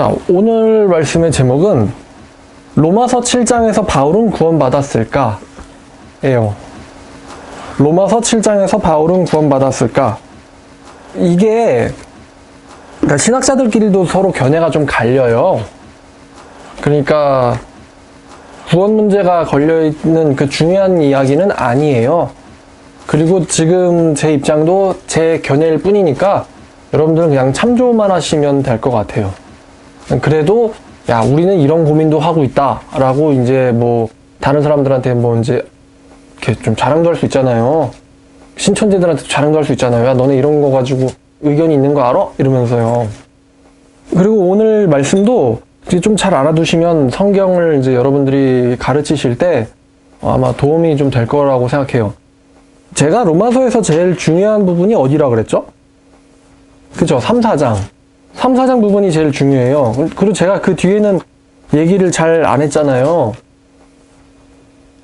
자, 오늘 말씀의 제목은 로마서 7장에서 바울은 구원받았을까? 예요. 로마서 7장에서 바울은 구원받았을까? 이게 그러니까 신학자들끼리도 서로 견해가 좀 갈려요. 그러니까 구원 문제가 걸려 있는 그 중요한 이야기는 아니에요. 그리고 지금 제 입장도 제 견해일 뿐이니까 여러분들은 그냥 참조만 하시면 될 것 같아요. 그래도 야 우리는 이런 고민도 하고 있다라고 이제 뭐 다른 사람들한테 뭐 이제 이렇게 좀 자랑도 할 수 있잖아요. 신천지들한테 자랑도 할 수 있잖아요. 야 너네 이런 거 가지고 의견이 있는 거 알아? 이러면서요. 그리고 오늘 말씀도 좀잘 알아두시면 성경을 이제 여러분들이 가르치실 때 아마 도움이 좀 될 거라고 생각해요. 제가 로마서에서 제일 중요한 부분이 어디라 그랬죠? 그죠? 3, 4장. 3, 4장 부분이 제일 중요해요. 그리고 제가 그 뒤에는 얘기를 잘 안 했잖아요.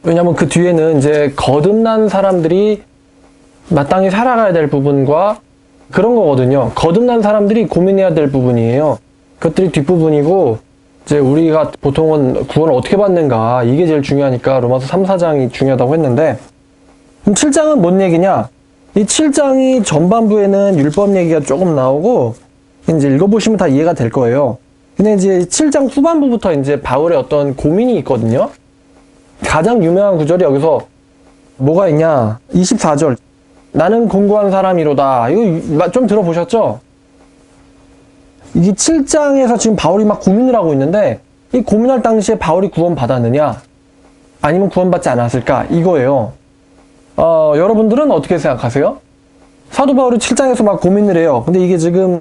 왜냐면 그 뒤에는 이제 거듭난 사람들이 마땅히 살아가야 될 부분과 그런 거거든요. 거듭난 사람들이 고민해야 될 부분이에요. 그것들이 뒷부분이고, 이제 우리가 보통은 구원을 어떻게 받는가, 이게 제일 중요하니까 로마서 3, 4장이 중요하다고 했는데, 그럼 7장은 뭔 얘기냐? 이 7장이 전반부에는 율법 얘기가 조금 나오고, 이제 읽어보시면 다 이해가 될 거예요. 근데 이제 7장 후반부부터 이제 바울의 어떤 고민이 있거든요. 가장 유명한 구절이 여기서 뭐가 있냐? 24절. 나는 공고한 사람이로다. 이거 좀 들어보셨죠? 이게 7장에서 지금 바울이 막 고민을 하고 있는데, 이 고민할 당시에 바울이 구원받았느냐? 아니면 구원받지 않았을까? 이거예요. 어, 여러분들은 어떻게 생각하세요? 사도 바울이 7장에서 막 고민을 해요. 근데 이게 지금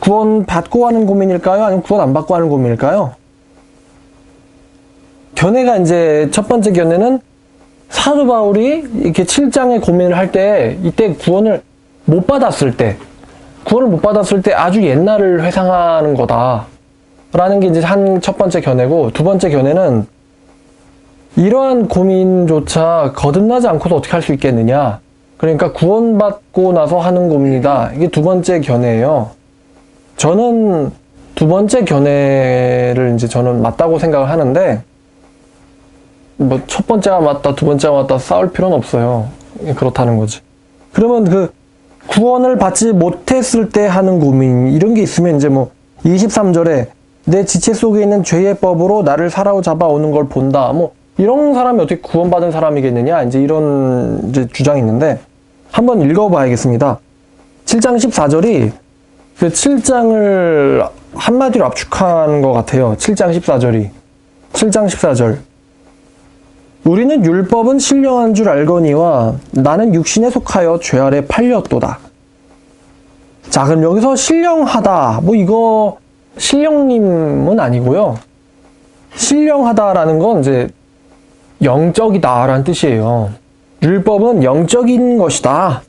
구원 받고 하는 고민일까요? 아니면 구원 안 받고 하는 고민일까요? 견해가 이제 첫 번째 견해는 사도 바울이 이렇게 7장의 고민을 할 때 이때 구원을 못 받았을 때 구원을 못 받았을 때 아주 옛날을 회상하는 거다. 라는 게 이제 한 첫 번째 견해고 두 번째 견해는 이러한 고민조차 거듭나지 않고도 어떻게 할 수 있겠느냐. 그러니까 구원받고 나서 하는 고민이다. 이게 두 번째 견해예요. 저는 두 번째 견해를 이제 저는 맞다고 생각을 하는데, 뭐 첫 번째가 맞다, 두 번째가 맞다 싸울 필요는 없어요. 그렇다는 거지. 그러면 그 구원을 받지 못했을 때 하는 고민, 이런 게 있으면 이제 뭐 23절에 내 지체 속에 있는 죄의 법으로 나를 사로잡아 오는 걸 본다. 뭐 이런 사람이 어떻게 구원받은 사람이겠느냐? 이제 이런 이제 주장이 있는데 한번 읽어봐야겠습니다. 7장 14절이 그 7장을 한마디로 압축한 것 같아요. 7장 14절이. 7장 14절. 우리는 율법은 신령한 줄 알거니와 나는 육신에 속하여 죄 아래 팔렸도다. 자, 그럼 여기서 신령하다. 뭐 이거 신령님은 아니고요. 신령하다라는 건 이제 영적이다라는 뜻이에요. 율법은 영적인 것이다.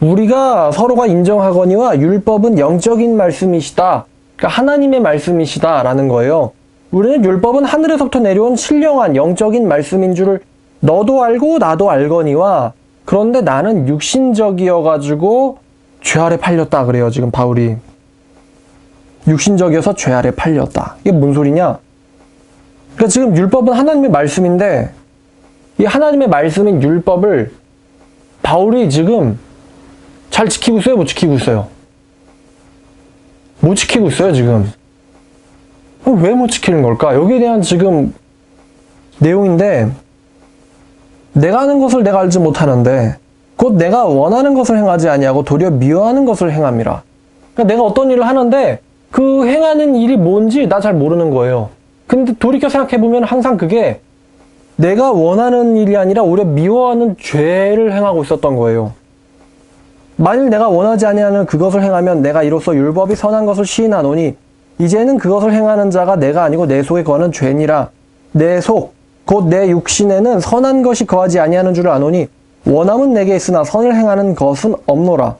우리가 서로가 인정하거니와 율법은 영적인 말씀이시다. 그러니까 하나님의 말씀이시다 라는 거예요. 우리는 율법은 하늘에서부터 내려온 신령한 영적인 말씀인 줄을 너도 알고 나도 알거니와 그런데 나는 육신적이어 가지고 죄 아래 팔렸다 그래요. 지금 바울이 육신적이어서 죄 아래 팔렸다. 이게 뭔 소리냐? 그러니까 지금 율법은 하나님의 말씀인데 이 하나님의 말씀인 율법을 바울이 지금 잘 지키고 있어요? 못 지키고 있어요? 못 지키고 있어요, 지금. 왜 못 지키는 걸까? 여기에 대한 지금 내용인데, 내가 하는 것을 내가 알지 못하는데, 곧 내가 원하는 것을 행하지 아니하고 도리어 미워하는 것을 행함이라. 그러니까 내가 어떤 일을 하는데, 그 행하는 일이 뭔지 나 잘 모르는 거예요. 근데 돌이켜 생각해보면 항상 그게 내가 원하는 일이 아니라 오히려 미워하는 죄를 행하고 있었던 거예요. 만일 내가 원하지 아니하는 그것을 행하면 내가 이로써 율법이 선한 것을 시인하노니 이제는 그것을 행하는 자가 내가 아니고 내 속에 거하는 죄니라. 내 속 곧 내 육신에는 선한 것이 거하지 아니하는 줄을 아노니 원함은 내게 있으나 선을 행하는 것은 없노라.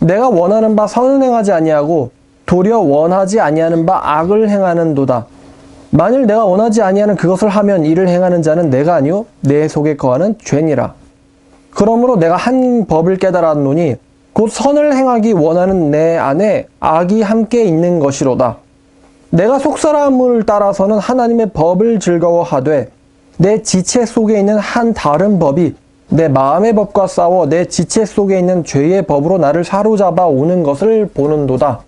내가 원하는 바 선을 행하지 아니하고 도리어 원하지 아니하는 바 악을 행하는도다. 만일 내가 원하지 아니하는 그것을 하면 이를 행하는 자는 내가 아니요 내 속에 거하는 죄니라. 그러므로 내가 한 법을 깨달았노니 곧 선을 행하기 원하는 내 안에 악이 함께 있는 것이로다. 내가 속사람을 따라서는 하나님의 법을 즐거워하되 내 지체 속에 있는 한 다른 법이 내 마음의 법과 싸워 내 지체 속에 있는 죄의 법으로 나를 사로잡아 오는 것을 보는도다.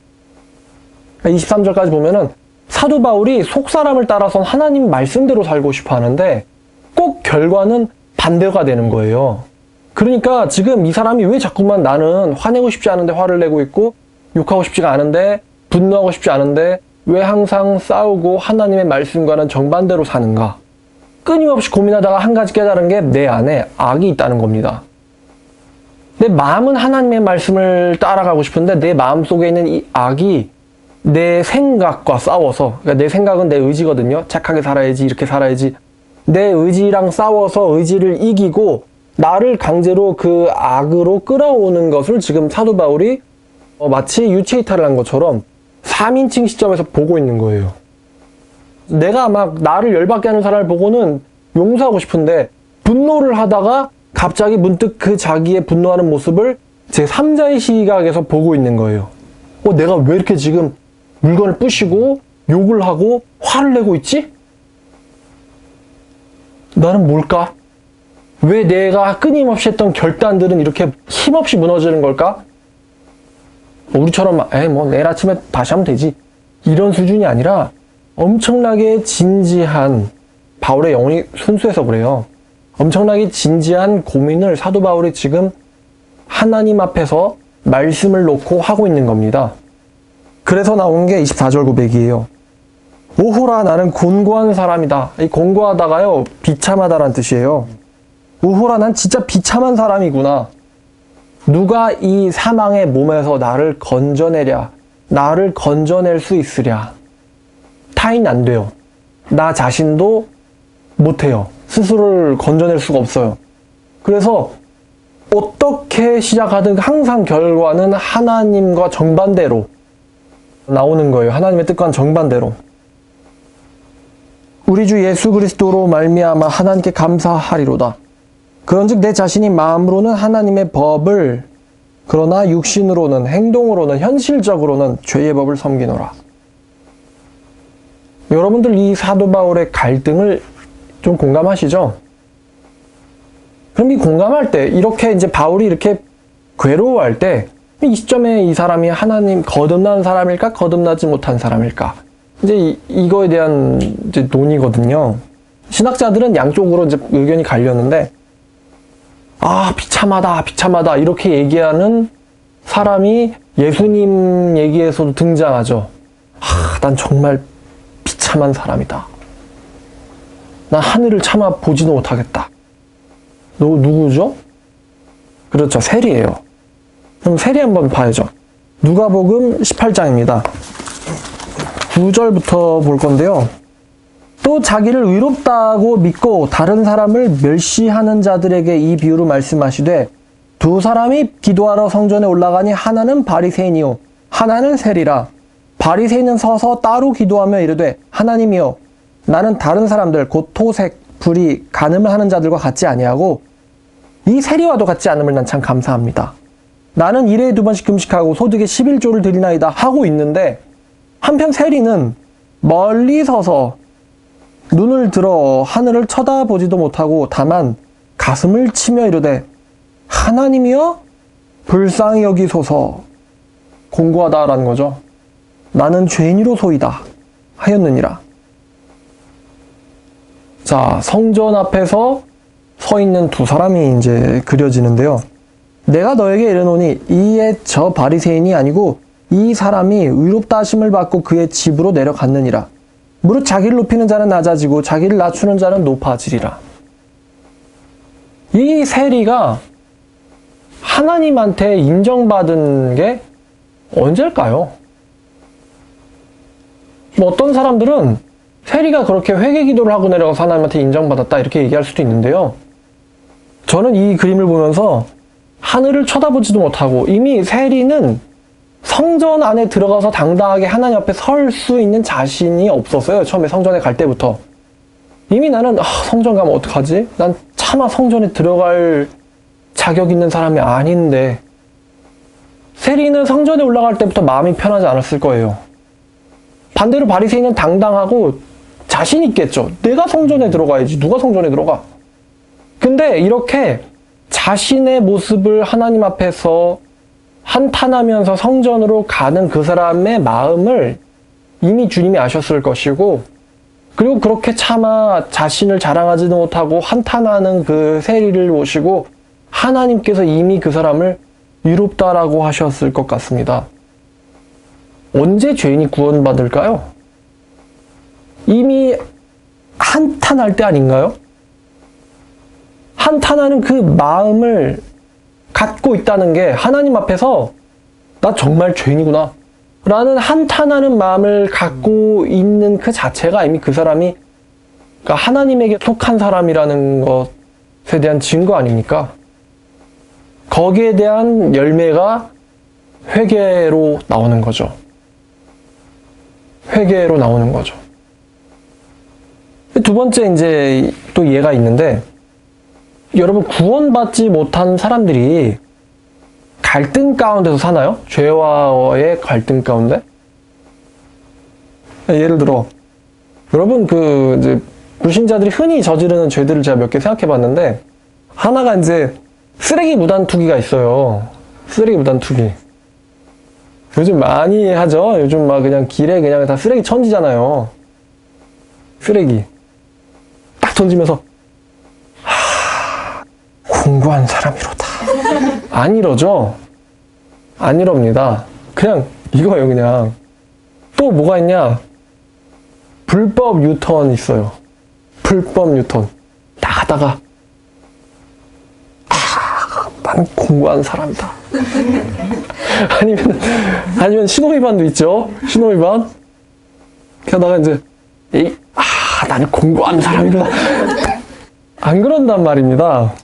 23절까지 보면은 사도 바울이 속사람을 따라선 하나님 말씀대로 살고 싶어 하는데 꼭 결과는 반대가 되는 거예요. 그러니까 지금 이 사람이 왜 자꾸만 나는 화내고 싶지 않은데 화를 내고 있고 욕하고 싶지가 않은데 분노하고 싶지 않은데 왜 항상 싸우고 하나님의 말씀과는 정반대로 사는가? 끊임없이 고민하다가 한 가지 깨달은 게 내 안에 악이 있다는 겁니다. 내 마음은 하나님의 말씀을 따라가고 싶은데 내 마음 속에 있는 이 악이 내 생각과 싸워서 그러니까 내 생각은 내 의지거든요. 착하게 살아야지 이렇게 살아야지 내 의지랑 싸워서 의지를 이기고 나를 강제로 그 악으로 끌어오는 것을 지금 사도 바울이 어, 마치 유체이탈을 한 것처럼 3인칭 시점에서 보고 있는 거예요. 내가 막 나를 열받게 하는 사람을 보고는 용서하고 싶은데 분노를 하다가 갑자기 문득 그 자기의 분노하는 모습을 제 3자의 시각에서 보고 있는 거예요. 어, 내가 왜 이렇게 지금 물건을 부시고 욕을 하고 화를 내고 있지? 나는 뭘까? 왜 내가 끊임없이 했던 결단들은 이렇게 힘없이 무너지는 걸까? 우리처럼 에이 뭐 내일 아침에 다시 하면 되지 이런 수준이 아니라 엄청나게 진지한 바울의 영혼이 순수해서 그래요. 엄청나게 진지한 고민을 사도 바울이 지금 하나님 앞에서 말씀을 놓고 하고 있는 겁니다. 그래서 나온 게 24절 고백이에요. 오호라 나는 곤고한 사람이다. 이 곤고하다가요 비참하다라는 뜻이에요. 오호라 난 진짜 비참한 사람이구나. 누가 이 사망의 몸에서 나를 건져내랴, 나를 건져낼 수 있으랴. 타인 안 돼요. 나 자신도 못해요. 스스로를 건져낼 수가 없어요. 그래서 어떻게 시작하든 항상 결과는 하나님과 정반대로 나오는 거예요. 하나님의 뜻과는 정반대로. 우리 주 예수 그리스도로 말미암아 하나님께 감사하리로다. 그런즉 내 자신이 마음으로는 하나님의 법을 그러나 육신으로는 행동으로는 현실적으로는 죄의 법을 섬기노라. 여러분들 이 사도 바울의 갈등을 좀 공감하시죠? 그럼 이 공감할 때 이렇게 이제 바울이 이렇게 괴로워할 때 이 시점에 이 사람이 하나님 거듭난 사람일까 거듭나지 못한 사람일까 이제 이, 이거에 대한 이제 논의거든요. 신학자들은 양쪽으로 이제 의견이 갈렸는데 아 비참하다 비참하다 이렇게 얘기하는 사람이 예수님 얘기에서도 등장하죠. 아, 난 정말 비참한 사람이다. 난 하늘을 차마 보지도 못하겠다. 너 누구죠? 그렇죠. 세리예요. 그럼 세리 한번 봐야죠. 누가복음 18장입니다. 9절부터 볼 건데요. 또 자기를 의롭다고 믿고 다른 사람을 멸시하는 자들에게 이 비유로 말씀하시되 두 사람이 기도하러 성전에 올라가니 하나는 바리새인이요 하나는 세리라 바리새인은 서서 따로 기도하며 이르되 하나님이여 나는 다른 사람들 곧 토색 불이 간음을 하는 자들과 같지 아니하고 이 세리와도 같지 않음을 난 참 감사합니다. 나는 일에 두 번씩 금식하고 소득의 11조를 드리나이다 하고 있는데 한편 세리는 멀리 서서 눈을 들어 하늘을 쳐다보지도 못하고 다만 가슴을 치며 이르되 하나님이여 불쌍히 여기소서 공고하다라는 거죠. 나는 죄인이로소이다 하였느니라. 자, 성전 앞에서 서 있는 두 사람이 이제 그려지는데요. 내가 너에게 이르노니 이에 저 바리새인이 아니고 이 사람이 의롭다 하심을 받고 그의 집으로 내려갔느니라. 무릇 자기를 높이는 자는 낮아지고 자기를 낮추는 자는 높아지리라. 이 세리가 하나님한테 인정받은 게 언제일까요? 뭐 어떤 사람들은 세리가 그렇게 회개 기도를 하고 내려가서 하나님한테 인정받았다 이렇게 얘기할 수도 있는데요. 저는 이 그림을 보면서 하늘을 쳐다보지도 못하고 이미 세리는 성전 안에 들어가서 당당하게 하나님 앞에 설 수 있는 자신이 없었어요. 처음에 성전에 갈 때부터. 이미 나는 아, 성전 가면 어떡하지? 난 차마 성전에 들어갈 자격 있는 사람이 아닌데 세리는 성전에 올라갈 때부터 마음이 편하지 않았을 거예요. 반대로 바리새인은 당당하고 자신 있겠죠. 내가 성전에 들어가야지. 누가 성전에 들어가? 근데 이렇게 자신의 모습을 하나님 앞에서 한탄하면서 성전으로 가는 그 사람의 마음을 이미 주님이 아셨을 것이고, 그리고 그렇게 차마 자신을 자랑하지도 못하고 한탄하는 그 세리를 보시고, 하나님께서 이미 그 사람을 유롭다라고 하셨을 것 같습니다. 언제 죄인이 구원받을까요? 이미 한탄할 때 아닌가요? 한탄하는 그 마음을 갖고 있다는 게 하나님 앞에서 나 정말 죄인이구나. 라는 한탄하는 마음을 갖고 있는 그 자체가 이미 그 사람이 그러니까 하나님에게 속한 사람이라는 것에 대한 증거 아닙니까? 거기에 대한 열매가 회개로 나오는 거죠. 회개로 나오는 거죠. 두 번째 이제 또 예가 있는데 여러분 구원받지 못한 사람들이 갈등 가운데서 사나요? 죄와의 갈등 가운데? 예를 들어 여러분 그 이제 불신자들이 흔히 저지르는 죄들을 제가 몇 개 생각해 봤는데 하나가 이제 쓰레기 무단 투기가 있어요. 쓰레기 무단 투기. 요즘 많이 하죠. 요즘 막 그냥 길에 그냥 다 쓰레기 천지잖아요. 쓰레기. 딱 던지면서 하, 공부한 사람이로다. 안 이러죠? 안 이럽니다. 그냥 이거예요, 그냥. 또 뭐가 있냐? 불법 유턴 있어요. 불법 유턴. 나가다가 아, 나는 공부한 사람이다. 아니면 아니면 신호위반도 있죠. 신호위반. 게다가 이제 이, 아 나는 공부하는 사람이구나. 안 그런단 말입니다.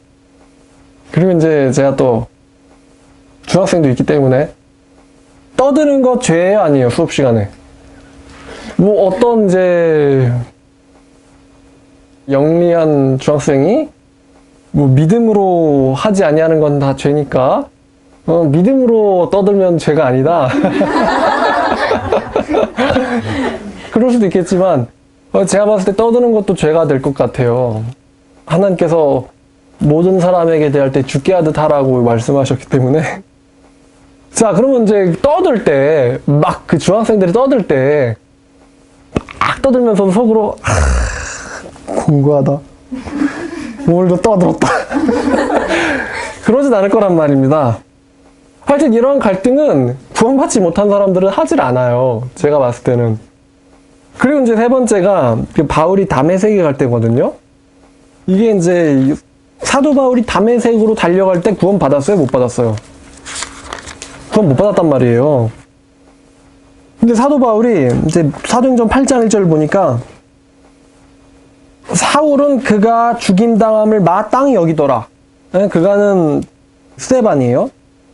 그리고 이제 제가 또 중학생도 있기 때문에 떠드는 거 죄예요 아니에요 수업 시간에. 뭐 어떤 이제 영리한 중학생이 뭐 믿음으로 하지 아니하는 건 다 죄니까 어, 믿음으로 떠들면 죄가 아니다. 그럴 수도 있겠지만 어, 제가 봤을 때 떠드는 것도 죄가 될 것 같아요. 하나님께서 모든 사람에게 대할 때 죽게 하듯 하라고 말씀하셨기 때문에 자 그러면 이제 떠들 때 막 그 중학생들이 떠들 때 막 떠들면서 속으로 아, 공부하다 오늘도 떠들었다 그러진 않을 거란 말입니다. 하여튼 이런 갈등은 구원받지 못한 사람들은 하질 않아요. 제가 봤을 때는. 그리고 이제 세 번째가 그 바울이 담에색에 갈 때거든요. 이게 이제 사도 바울이 담에색으로 달려갈 때 구원 받았어요? 못 받았어요? 구원 못 받았단 말이에요. 근데 사도 바울이 이제 사도행전 8장 1절 보니까 사울은 그가 죽임당함을 마땅히 여기더라. 예, 그가는 스테반이에요.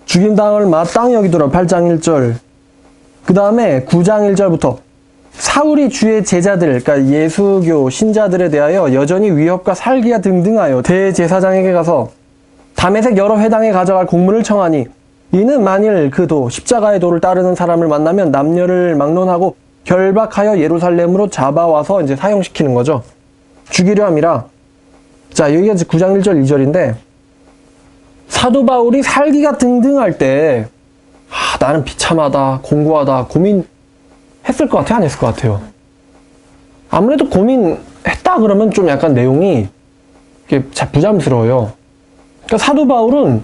죽임당함을 마땅히 여기더라. 8장 1절. 그 다음에 9장 1절부터 사울이 주의 제자들, 그러니까 예수교 신자들에 대하여 여전히 위협과 살기가 등등하여 대제사장에게 가서 담에색 여러 회당에 가져갈 공문을 청하니 이는 만일 그도 십자가의 도를 따르는 사람을 만나면 남녀를 막론하고 결박하여 예루살렘으로 잡아와서 이제 사형시키는 거죠. 죽이려 함이라. 자, 여기가 이제 9장 1절 2절인데 사도 바울이 살기가 등등할 때 아, 나는 비참하다, 공고하다, 고민 했을 것 같아요? 안 했을 것 같아요? 아무래도 고민했다 그러면 좀 약간 내용이 부담스러워요. 그러니까 사도 바울은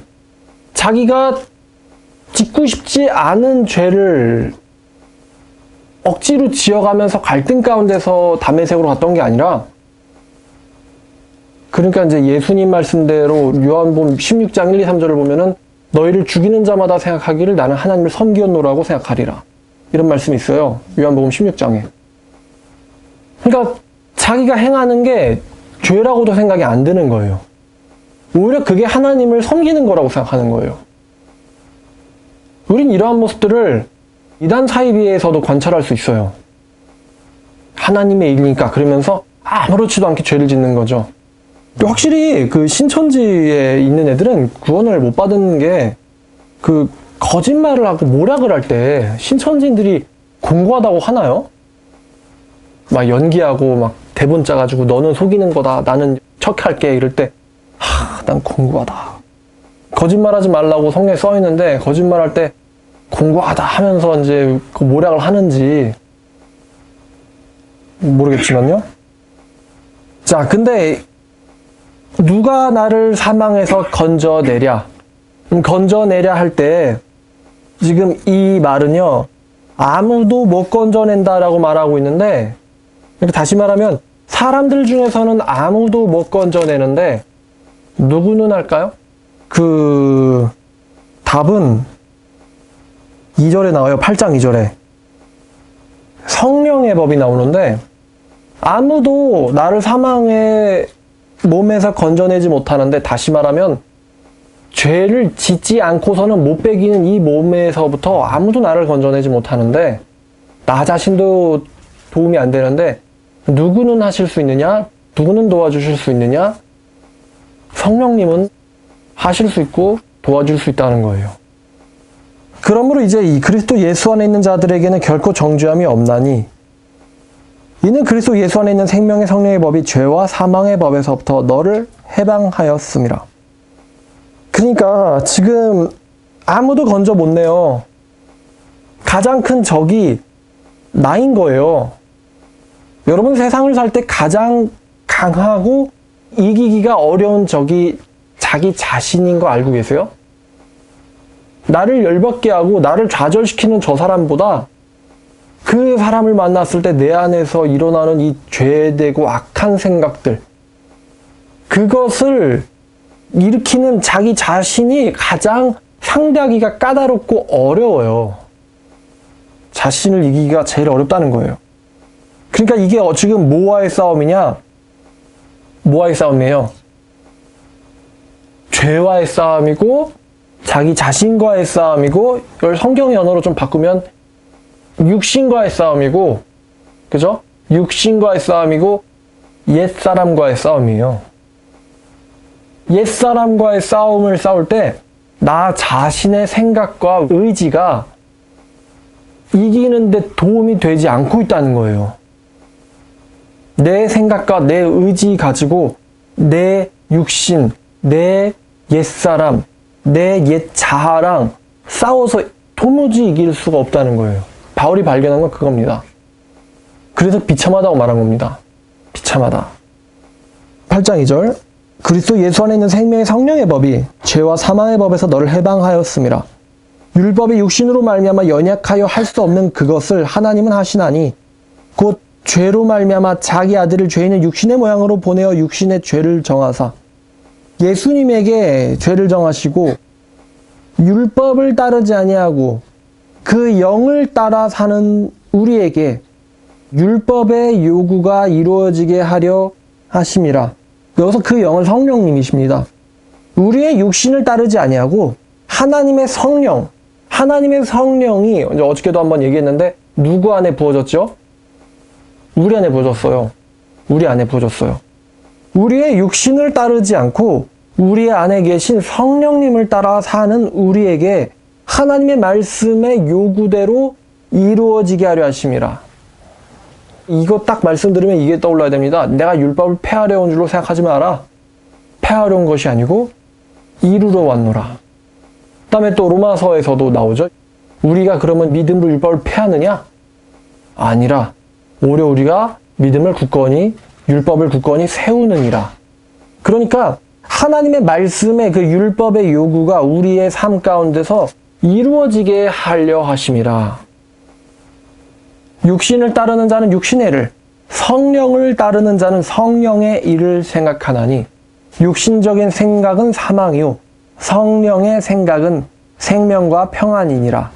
자기가 짓고 싶지 않은 죄를 억지로 지어가면서 갈등 가운데서 담에색으로 갔던 게 아니라 그러니까 이제 예수님 말씀대로 요한복음 16장 1, 2, 3절을 보면은 너희를 죽이는 자마다 생각하기를 나는 하나님을 섬기었노라고 생각하리라. 이런 말씀이 있어요. 요한복음 16장에. 그러니까 자기가 행하는 게 죄라고도 생각이 안 드는 거예요. 오히려 그게 하나님을 섬기는 거라고 생각하는 거예요. 우린 이러한 모습들을 이단 사이비에서도 관찰할 수 있어요. 하나님의 일이니까 그러면서 아무렇지도 않게 죄를 짓는 거죠. 확실히 그 신천지에 있는 애들은 구원을 못 받은 게 그 거짓말을 하고 모략을 할 때 신천지인들이 공고하다고 하나요? 막 연기하고 막 대본 짜가지고 너는 속이는 거다. 나는 척할게. 이럴 때, 하, 난 공부하다. 거짓말하지 말라고 성경에 써 있는데 거짓말할 때 공부하다 하면서 이제 그 모략을 하는지 모르겠지만요. 자, 근데 누가 나를 사망에서 건져내랴? 음, 건져내랴 할 때 지금 이 말은요 아무도 못 건져낸다라고 말하고 있는데 다시 말하면 사람들 중에서는 아무도 못 건져내는데 누구는 할까요? 그 답은 2절에 나와요. 8장 2절에 성령의 법이 나오는데 아무도 나를 사망의 몸에서 건져내지 못하는데 다시 말하면 죄를 짓지 않고서는 못 빼기는 이 몸에서부터 아무도 나를 건져내지 못하는데 나 자신도 도움이 안 되는데 누구는 하실 수 있느냐? 누구는 도와주실 수 있느냐? 성령님은 하실 수 있고 도와줄 수 있다는 거예요. 그러므로 이제 이 그리스도 예수 안에 있는 자들에게는 결코 정죄함이 없나니 이는 그리스도 예수 안에 있는 생명의 성령의 법이 죄와 사망의 법에서부터 너를 해방하였음이라. 그러니까 지금 아무도 건져 못 내요. 가장 큰 적이 나인 거예요. 여러분 세상을 살 때 가장 강하고 이기기가 어려운 적이 자기 자신인 거 알고 계세요? 나를 열받게 하고 나를 좌절시키는 저 사람보다 그 사람을 만났을 때 내 안에서 일어나는 이 죄되고 악한 생각들 그것을 일으키는 자기 자신이 가장 상대하기가 까다롭고 어려워요. 자신을 이기기가 제일 어렵다는 거예요. 그러니까 이게 어, 지금 뭐와의 싸움이냐? 뭐와의 싸움이에요? 죄와의 싸움이고 자기 자신과의 싸움이고 이걸 성경의 언어로 좀 바꾸면 육신과의 싸움이고 그죠? 육신과의 싸움이고 옛사람과의 싸움이에요. 옛사람과의 싸움을 싸울 때 나 자신의 생각과 의지가 이기는데 도움이 되지 않고 있다는 거예요. 내 생각과 내 의지 가지고 내 육신, 내 옛사람, 내 옛 자아랑 싸워서 도무지 이길 수가 없다는 거예요. 바울이 발견한 건 그겁니다. 그래서 비참하다고 말한 겁니다. 비참하다. 8장 2절 그리스도 예수 안에 있는 생명의 성령의 법이 죄와 사망의 법에서 너를 해방하였음이라. 율법이 육신으로 말미암아 연약하여 할 수 없는 그것을 하나님은 하시나니 곧 죄로 말미암아 자기 아들을 죄인의 육신의 모양으로 보내어 육신의 죄를 정하사 예수님에게 죄를 정하시고 율법을 따르지 아니하고 그 영을 따라 사는 우리에게 율법의 요구가 이루어지게 하려 하심이라. 여기서 그 영은 성령님이십니다. 우리의 육신을 따르지 아니하고 하나님의 성령, 하나님의 성령이 어저께도 한번 얘기했는데 누구 안에 부어졌죠? 우리 안에 부어졌어요. 우리 안에 부어졌어요. 우리의 육신을 따르지 않고 우리 안에 계신 성령님을 따라 사는 우리에게 하나님의 말씀의 요구대로 이루어지게 하려 하심이라. 이거 딱 말씀 들으면 이게 떠올라야 됩니다. 내가 율법을 폐하려 온 줄로 생각하지 마라. 폐하려 온 것이 아니고 이루러 왔노라. 그 다음에 또 로마서에서도 나오죠. 우리가 그러면 믿음으로 율법을 폐하느냐? 아니라 오히려 우리가 믿음을 굳건히 율법을 굳건히 세우느니라. 그러니까 하나님의 말씀의 그 율법의 요구가 우리의 삶 가운데서 이루어지게 하려 하심이라. 육신을 따르는 자는 육신의 일을, 성령을 따르는 자는 성령의 일을 생각하나니 육신적인 생각은 사망이요 성령의 생각은 생명과 평안이니라.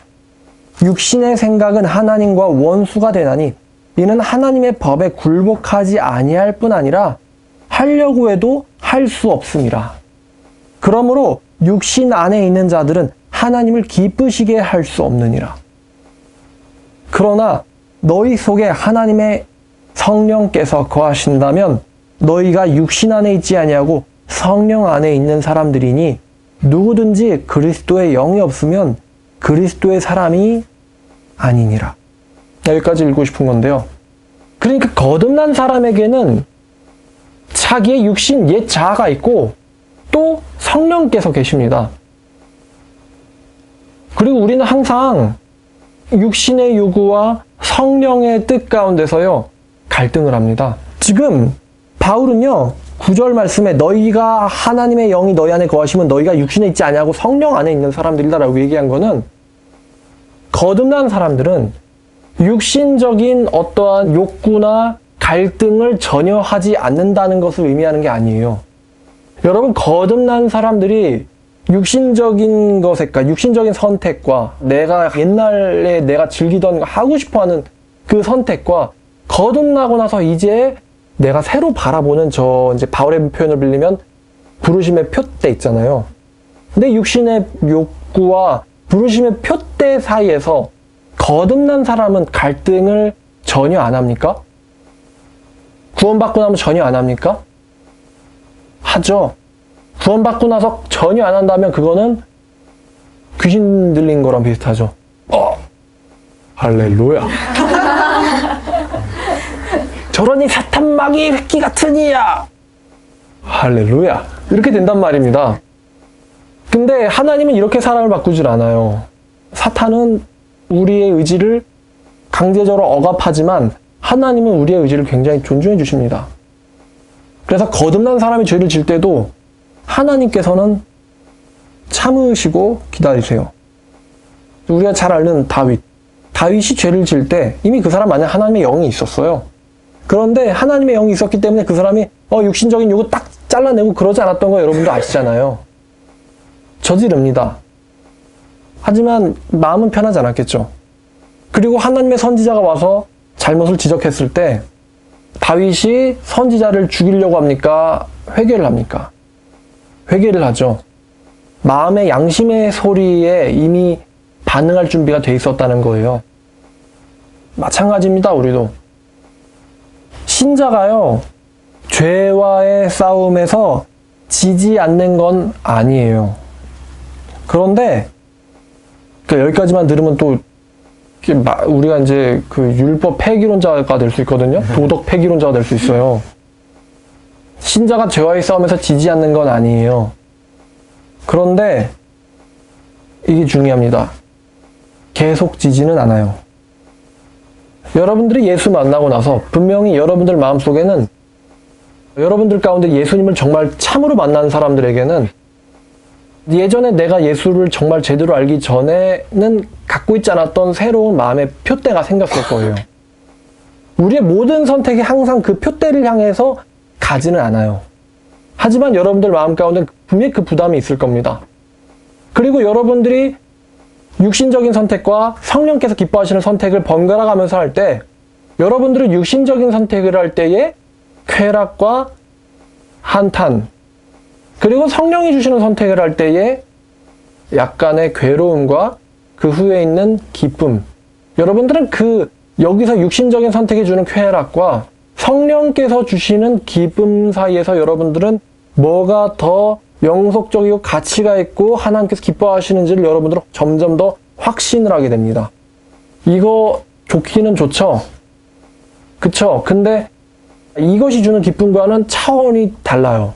육신의 생각은 하나님과 원수가 되나니 이는 하나님의 법에 굴복하지 아니할 뿐 아니라 하려고 해도 할 수 없음이라. 그러므로 육신 안에 있는 자들은 하나님을 기쁘시게 할 수 없느니라. 그러나 너희 속에 하나님의 성령께서 거하신다면 너희가 육신 안에 있지 아니하고 성령 안에 있는 사람들이니 누구든지 그리스도의 영이 없으면 그리스도의 사람이 아니니라. 여기까지 읽고 싶은 건데요. 그러니까 거듭난 사람에게는 자기의 육신 옛 자아가 있고 또 성령께서 계십니다. 그리고 우리는 항상 육신의 요구와 성령의 뜻 가운데서요, 갈등을 합니다. 지금 바울은요, 구절 말씀에 너희가 하나님의 영이 너희 안에 거하시면 너희가 육신에 있지 아니하고 성령 안에 있는 사람들이다라고 얘기한 거는 거듭난 사람들은 육신적인 어떠한 욕구나 갈등을 전혀 하지 않는다는 것을 의미하는 게 아니에요. 여러분, 거듭난 사람들이 육신적인 것에, 그러니까 육신적인 선택과 내가 옛날에 내가 즐기던 거, 하고 싶어 하는 그 선택과 거듭나고 나서 이제 내가 새로 바라보는 저 이제 바울의 표현을 빌리면 부르심의 표대 있잖아요. 근데 육신의 욕구와 부르심의 표대 사이에서 거듭난 사람은 갈등을 전혀 안 합니까? 구원받고 나면 전혀 안 합니까? 하죠. 구원받고 나서 전혀 안 한다면 그거는 귀신 들린 거랑 비슷하죠. 어! 할렐루야. 저러니 사탄 마귀 획기 같은 이야. 할렐루야. 이렇게 된단 말입니다. 근데 하나님은 이렇게 사람을 바꾸질 않아요. 사탄은 우리의 의지를 강제적으로 억압하지만 하나님은 우리의 의지를 굉장히 존중해 주십니다. 그래서 거듭난 사람이 죄를 질 때도 하나님께서는 참으시고 기다리세요. 우리가 잘 아는 다윗. 다윗이 죄를 질 때 이미 그 사람 안에 하나님의 영이 있었어요. 그런데 하나님의 영이 있었기 때문에 그 사람이 어, 육신적인 요구 딱 잘라내고 그러지 않았던 거 여러분도 아시잖아요. 저지릅니다. 하지만 마음은 편하지 않았겠죠. 그리고 하나님의 선지자가 와서 잘못을 지적했을 때 다윗이 선지자를 죽이려고 합니까? 회개를 합니까? 회개를 하죠. 마음의 양심의 소리에 이미 반응할 준비가 돼 있었다는 거예요. 마찬가지입니다, 우리도. 신자가요, 죄와의 싸움에서 지지 않는 건 아니에요. 그런데, 그 여기까지만 들으면 또, 우리가 이제 그 율법 폐기론자가 될 수 있거든요. 도덕 폐기론자가 될 수 있어요. 신자가 죄와의 싸움에서 지지 않는 건 아니에요. 그런데, 이게 중요합니다. 계속 지지는 않아요. 여러분들이 예수 만나고 나서 분명히 여러분들 마음속에는 여러분들 가운데 예수님을 정말 참으로 만난 사람들에게는 예전에 내가 예수를 정말 제대로 알기 전에는 갖고 있지 않았던 새로운 마음의 표대가 생겼을 거예요. 우리의 모든 선택이 항상 그 표대를 향해서 가지는 않아요. 하지만 여러분들 마음 가운데 분명히 그 부담이 있을 겁니다. 그리고 여러분들이 육신적인 선택과 성령께서 기뻐하시는 선택을 번갈아 가면서 할 때 여러분들은 육신적인 선택을 할 때에 쾌락과 한탄 그리고 성령이 주시는 선택을 할 때에 약간의 괴로움과 그 후에 있는 기쁨 여러분들은 그 여기서 육신적인 선택이 주는 쾌락과 성령께서 주시는 기쁨 사이에서 여러분들은 뭐가 더 영속적이고 가치가 있고 하나님께서 기뻐하시는지를 여러분들은 점점 더 확신을 하게 됩니다. 이거 좋기는 좋죠. 그쵸? 근데 이것이 주는 기쁨과는 차원이 달라요.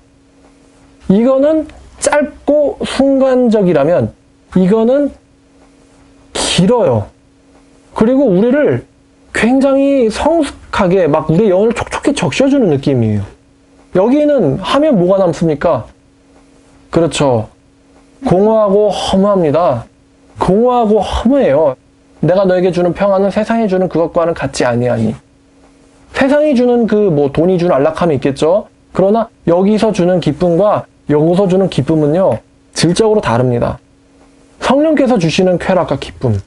이거는 짧고 순간적이라면 이거는 길어요. 그리고 우리를 굉장히 성숙하게 막 우리의 영을 촉촉히 적셔주는 느낌이에요. 여기는 하면 뭐가 남습니까? 그렇죠. 공허하고 허무합니다. 공허하고 허무해요. 내가 너에게 주는 평안은 세상이 주는 그것과는 같지 아니하니. 세상이 주는 그 뭐 돈이 주는 안락함이 있겠죠. 그러나 여기서 주는 기쁨과 여기서 주는 기쁨은요 질적으로 다릅니다. 성령께서 주시는 쾌락과 기쁨,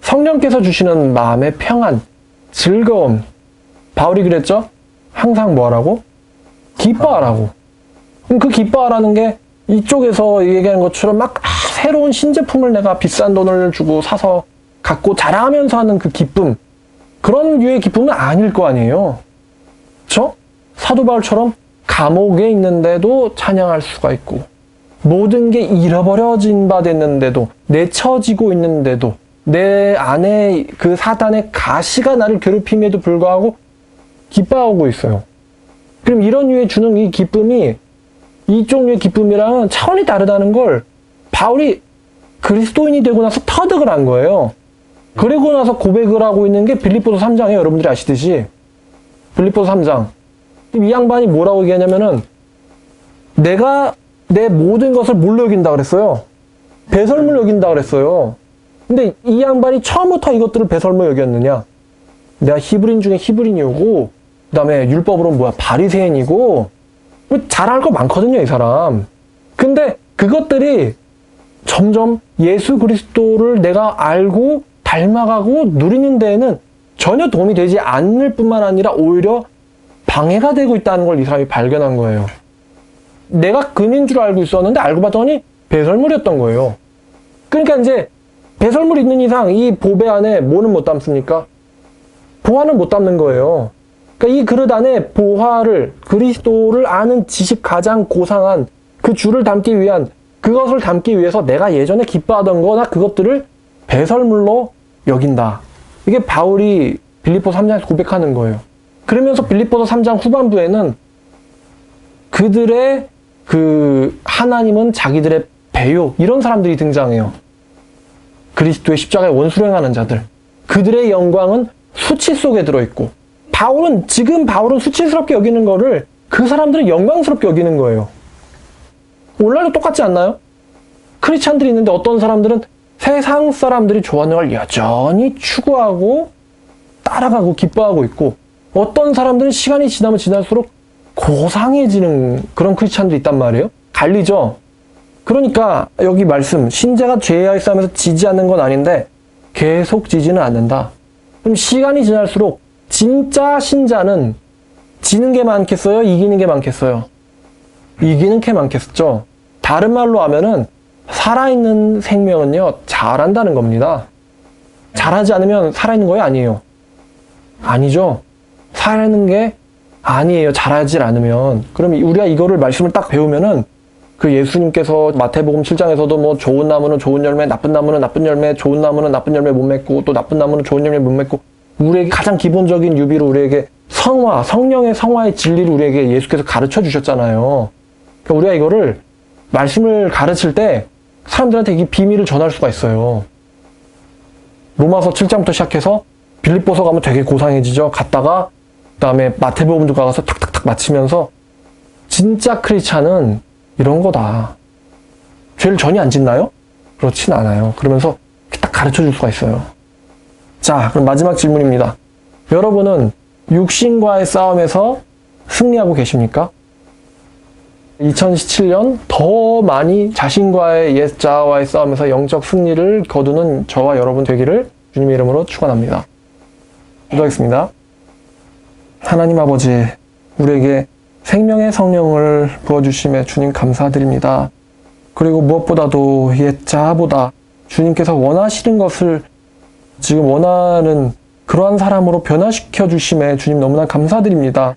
성령께서 주시는 마음의 평안, 즐거움. 바울이 그랬죠? 항상 뭐하라고? 기뻐하라고. 그 기뻐하라는 게 이쪽에서 얘기하는 것처럼 막 아, 새로운 신제품을 내가 비싼 돈을 주고 사서 갖고 자랑하면서 하는 그 기쁨. 그런 류의 기쁨은 아닐 거 아니에요. 그쵸? 사도 바울처럼 감옥에 있는데도 찬양할 수가 있고, 모든 게 잃어버려진 바 됐는데도, 내쳐지고 있는데도, 내 안에 그 사단의 가시가 나를 괴롭힘에도 불구하고 기뻐하고 있어요. 그럼 이런 류의 주는 이 기쁨이 이쪽 류의 기쁨이랑은 차원이 다르다는 걸 바울이 그리스도인이 되고 나서 터득을 한 거예요. 그리고 나서 고백을 하고 있는 게 빌립보서 3장이에요. 여러분들이 아시듯이. 빌립보서 3장. 이 양반이 뭐라고 얘기하냐면은 내가 내 모든 것을 뭘로 여긴다 그랬어요? 배설물 여긴다 그랬어요. 근데 이 양반이 처음부터 이것들을 배설물 여겼느냐? 내가 히브린 중에 히브린이고, 그 다음에 율법으로 뭐야, 바리새인이고, 뭐 잘할 거 많거든요, 이 사람. 근데 그것들이 점점 예수 그리스도를 내가 알고 닮아가고 누리는 데에는 전혀 도움이 되지 않을 뿐만 아니라 오히려 방해가 되고 있다는 걸 이 사람이 발견한 거예요. 내가 금인 줄 알고 있었는데 알고 봤더니 배설물이었던 거예요. 그러니까 이제 배설물 있는 이상 이 보배 안에 뭐는 못 담습니까? 보화는 못 담는 거예요. 그러니까 이 그릇 안에 보화를 그리스도를 아는 지식 가장 고상한 그 줄을 담기 위한 그것을 담기 위해서 내가 예전에 기뻐하던 거나 그것들을 배설물로 여긴다. 이게 바울이 빌립보 3장에서 고백하는 거예요. 그러면서 빌립보서 3장 후반부에는 그들의 그 하나님은 자기들의 배요 이런 사람들이 등장해요. 그리스도의 십자가에 원수행하는 자들. 그들의 영광은 수치 속에 들어있고 바울은 지금 바울은 수치스럽게 여기는 거를 그 사람들은 영광스럽게 여기는 거예요. 오늘날도 똑같지 않나요? 크리스찬들이 있는데 어떤 사람들은 세상 사람들이 좋아하는 걸 여전히 추구하고 따라가고 기뻐하고 있고 어떤 사람들은 시간이 지나면 지날수록 고상해지는 그런 크리스찬들이 있단 말이에요. 갈리죠. 그러니까 여기 말씀 신자가 죄의 싸움에서 지지 않는 건 아닌데 계속 지지는 않는다. 그럼 시간이 지날수록 진짜 신자는 지는 게 많겠어요? 이기는 게 많겠어요? 이기는 게 많겠죠. 다른 말로 하면은 살아있는 생명은요 잘한다는 겁니다. 잘하지 않으면 살아있는 거예요? 아니에요? 아니죠. 살아있는 게 아니에요. 잘하지 않으면. 그럼 우리가 이거를 말씀을 딱 배우면은 그 예수님께서 마태복음 7장에서도 뭐 좋은 나무는 좋은 열매, 나쁜 나무는 나쁜 열매, 좋은 나무는 나쁜 열매 못 맺고 또 나쁜 나무는 좋은 열매 못 맺고 우리에게 가장 기본적인 유비로 우리에게 성화, 성령의 성화의 진리를 우리에게 예수께서 가르쳐 주셨잖아요. 그러니까 우리가 이거를 말씀을 가르칠 때 사람들한테 이 비밀을 전할 수가 있어요. 로마서 7장부터 시작해서 빌립보서 가면 되게 고상해지죠. 갔다가 그다음에 마태복음도 가서 탁탁탁 맞히면서 진짜 크리스찬은 이런 거다. 죄를 전혀 안 짓나요? 그렇진 않아요. 그러면서 딱 가르쳐 줄 수가 있어요. 자, 그럼 마지막 질문입니다. 여러분은 육신과의 싸움에서 승리하고 계십니까? 2017년 더 많이 자신과의 옛 자아와의 싸움에서 영적 승리를 거두는 저와 여러분 되기를 주님의 이름으로 축원합니다. 기도하겠습니다. 하나님 아버지, 우리에게 생명의 성령을 부어주심에 주님 감사드립니다. 그리고 무엇보다도 옛 자아보다 주님께서 원하시는 것을 지금 원하는 그러한 사람으로 변화시켜 주심에 주님 너무나 감사드립니다.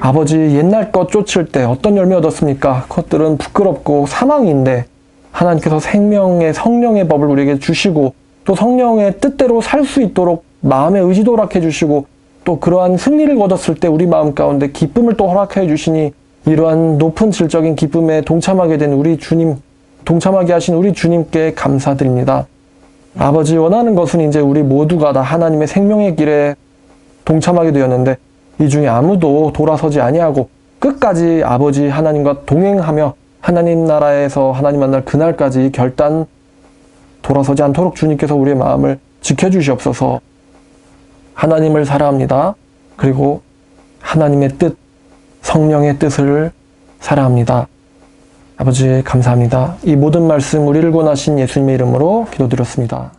아버지 옛날 것 쫓을 때 어떤 열매 얻었습니까? 그것들은 부끄럽고 사망인데 하나님께서 생명의 성령의 법을 우리에게 주시고 또 성령의 뜻대로 살 수 있도록 마음의 의지도 허락해 주시고 또 그러한 승리를 거뒀을 때 우리 마음 가운데 기쁨을 또 허락해 주시니 이러한 높은 질적인 기쁨에 동참하게 된 우리 주님, 동참하게 하신 우리 주님께 감사드립니다. 아버지 원하는 것은 이제 우리 모두가 다 하나님의 생명의 길에 동참하게 되었는데 이 중에 아무도 돌아서지 아니하고 끝까지 아버지 하나님과 동행하며 하나님 나라에서 하나님 만날 그날까지 결단 돌아서지 않도록 주님께서 우리의 마음을 지켜주시옵소서 하나님을 사랑합니다. 그리고 하나님의 뜻, 성령의 뜻을 사랑합니다. 아버지 감사합니다. 이 모든 말씀 우리를 권하신 예수님의 이름으로 기도드렸습니다.